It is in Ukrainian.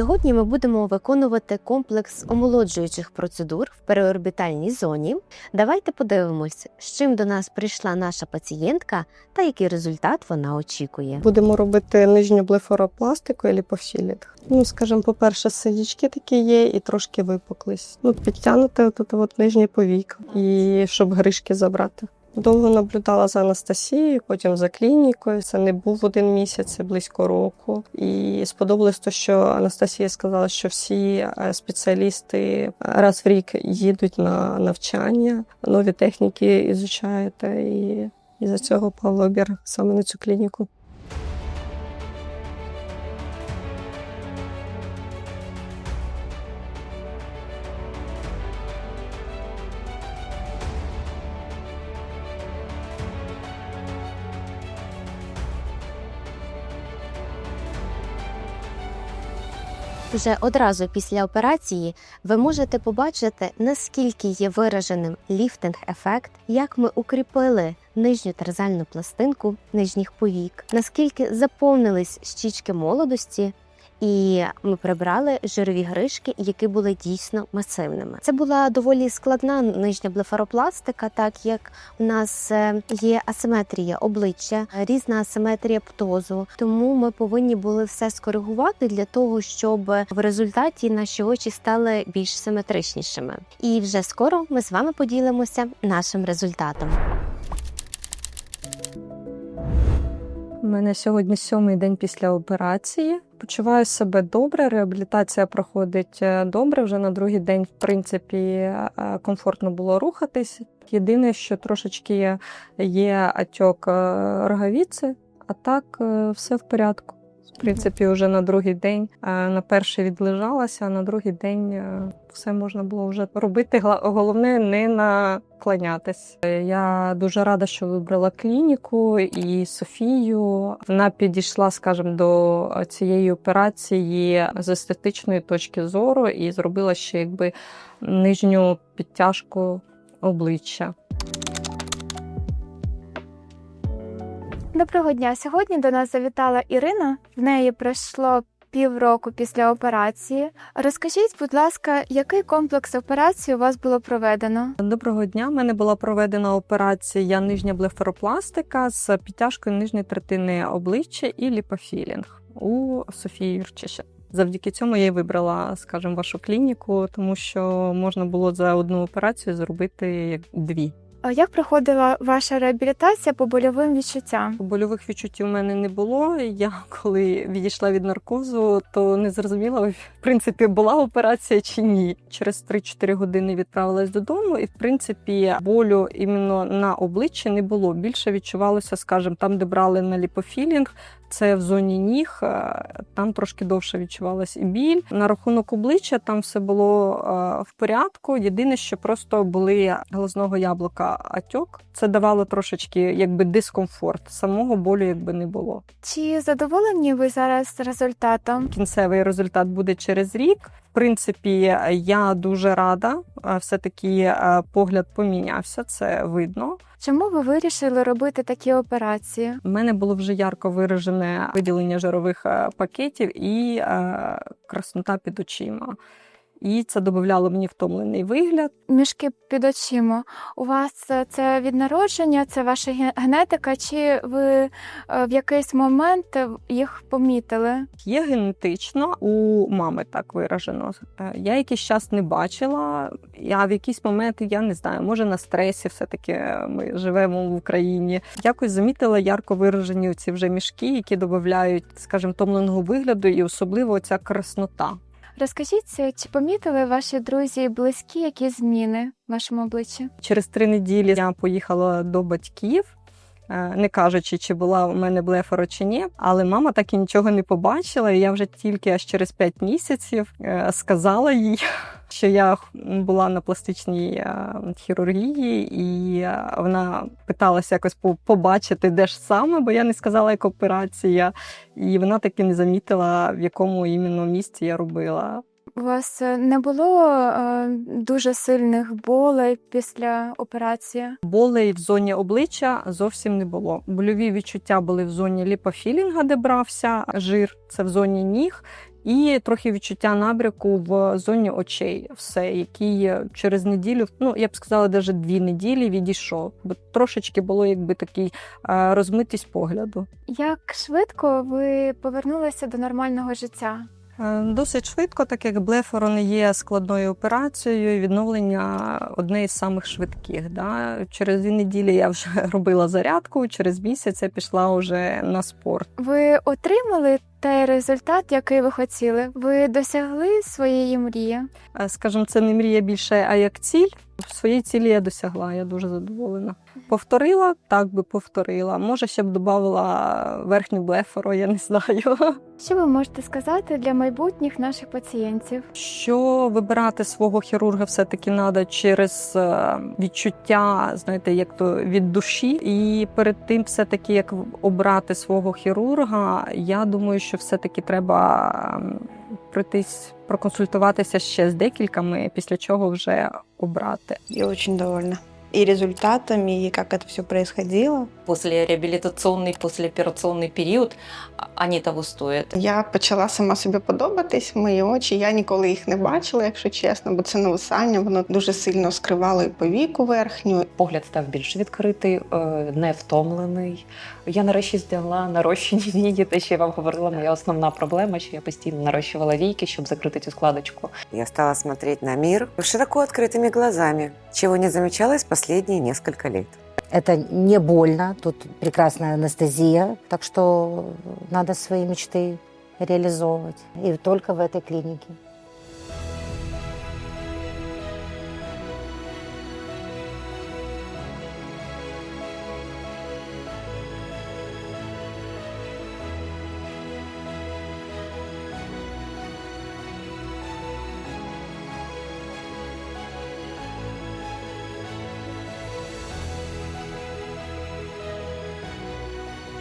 Сьогодні ми будемо виконувати комплекс омолоджуючих процедур в переорбітальній зоні. Давайте подивимось, з чим до нас прийшла наша пацієнтка та який результат вона очікує. Будемо робити нижню блефоропластику і ліпофілінг. Ну, скажімо, по-перше, сидічки такі є і трошки випуклись. Ну, підтягнути тут от нижній повік, і щоб гришки забрати. Довго наблюдала за Анастасією, потім за клінікою. Це не був один місяць, це близько року. І сподобалось те, що Анастасія сказала, що всі е, спеціалісти раз в рік їдуть на навчання, нові техніки ізучаєте. І, і за цього Павло обір саме на цю клініку. Вже одразу після операції ви можете побачити, наскільки є вираженим ліфтинг-ефект, як ми укріпили нижню терзальну пластинку нижніх повік, наскільки заповнились щічки молодості. І ми прибрали жирові гришки, які були дійсно масивними. Це була доволі складна нижня блефаропластика, так як у нас е, є асиметрія обличчя, різна асиметрія птозу. Тому ми повинні були все скоригувати для того, щоб в результаті наші очі стали більш симетричнішими. І вже скоро ми з вами поділимося нашим результатом. Мене сьогодні сьомий день після операції. Почуваю себе добре. Реабілітація проходить е, добре. Вже на другий день, в принципі, е, комфортно було рухатись. Єдине, що трошечки є, атьок е, роговіці, а так е, все в порядку. В принципі, вже на другий день е, на перший відлежалася, а на другий день е, все можна було вже робити. Головне не наклонятись. Я дуже рада, що вибрала клініку і Софію. Вона підійшла, скажімо, до цієї операції з естетичної точки зору і зробила ще якби нижню підтяжку обличчя. Доброго дня. Сьогодні до нас завітала Ірина. В неї пройшло півроку після операції. Розкажіть, будь ласка, який комплекс операцій у вас було проведено? Доброго дня. У мене була проведена операція нижня блефаропластика з підтяжкою нижньої третини обличчя і ліпофілінг у Софії Юрчище. Завдяки цьому я й вибрала, скажімо, вашу клініку, тому що можна було за одну операцію зробити як дві. Як проходила ваша реабілітація по больовим відчуттям? Больових відчуттів у мене не було. Я коли відійшла від наркозу, то не зрозуміла, в принципі, була операція чи ні. Через 3-4 години відправилась додому, і в принципі болю іменно на обличчі не було. Більше відчувалося, скажімо, там, де брали на ліпофілінг. Це в зоні ніг, е, там трошки довше відчувалась і біль. На рахунок обличчя там все було е, в порядку. Єдине, що просто були глазного яблука атьок. Це давало трошечки якби дискомфорт. Самого болю якби не було. Чи задоволені ви зараз результатом? Кінцевий результат буде через рік. В принципі, я дуже рада. Е, Все-таки е, погляд помінявся, це видно. Чому ви вирішили робити такі операції? У мене було вже ярко виражене виділення жирових е, пакетів і краснота під очима. І це додавало мені втомлений вигляд. Мішки під очима. У вас е, це від народження, це ваша ге- генетика, чи ви е, в якийсь момент е, їх помітили? Є генетично у мами так виражено. Я якийсь час не бачила. Я в якийсь момент, я не знаю, може на стресі, все-таки ми живемо в Україні. Якось замітила ярко виражені ці вже мішки, які додають, скажімо, томленого вигляду, і особливо ця краснота. Розкажіть, е, чи помітили ваші друзі і близькі які зміни в вашому обличчі? Через три неділі я поїхала до батьків. Е, Не кажучи, чи була у мене блефаро чи ні, але мама так і нічого не побачила. І я вже тільки аж через 5 місяців е, сказала їй, що я була на пластичній е, хірургії, і вона питалася якось по- побачити, де ж саме, бо я не сказала, як операція. І вона таки не замітила, в якому іменно місці я робила. У вас е, не було е, дуже сильних болей після операції? Болей в зоні обличчя зовсім не було. Больові відчуття були в зоні ліпофілінга, де брався жир, це в зоні ніг, І трохи відчуття набряку в зоні очей, все, який через неділю, ну я б сказала, навіть дві неділі відійшов, бо трошечки було якби такий е, розмитість погляду. Як швидко ви повернулися до нормального життя? Е, Досить швидко, так як блефорон є складною операцією, і відновлення одне із самих швидких. Да? Через дві неділі я вже робила зарядку, через місяць я пішла вже на спорт. Ви отримали той результат, який ви хотіли? Ви досягли своєї мрії? Е, Скажімо, це не мрія більше, а як ціль. Своєї цілі я досягла, я дуже задоволена. Повторила, так би повторила. Може, ще б додала верхню блефору, я не знаю. Що ви можете сказати для майбутніх наших пацієнтів? Що вибирати свого хірурга все-таки треба через е, відчуття, знаєте, як то від душі. І перед тим, все-таки, як обрати свого хірурга, я думаю, що все-таки треба пройтись, проконсультуватися ще з декількома, після чого вже обрати. Я очень довольна И результатами, и как это все происходило. после реабілітаційний, послеопераційний період, а- вони того стоять. Я почала сама собі подобатись. Мої очі. Я ніколи їх не бачила, якщо чесно, бо це нависання, воно дуже сильно скривало і повіку верхню. Погляд став більш відкритий, е, не втомлений. Я нарешті здягла нарощені вії. Те, що я вам говорила, моя основна проблема, що я постійно нарощувала війки, щоб закрити цю складочку. Я стала смотреть на мир широко открытыми глазами, чего не замечалось последние несколько лет. Это не больно, тут прекрасная анестезия, так что надо свои мечты реализовывать. И только в этой клинике.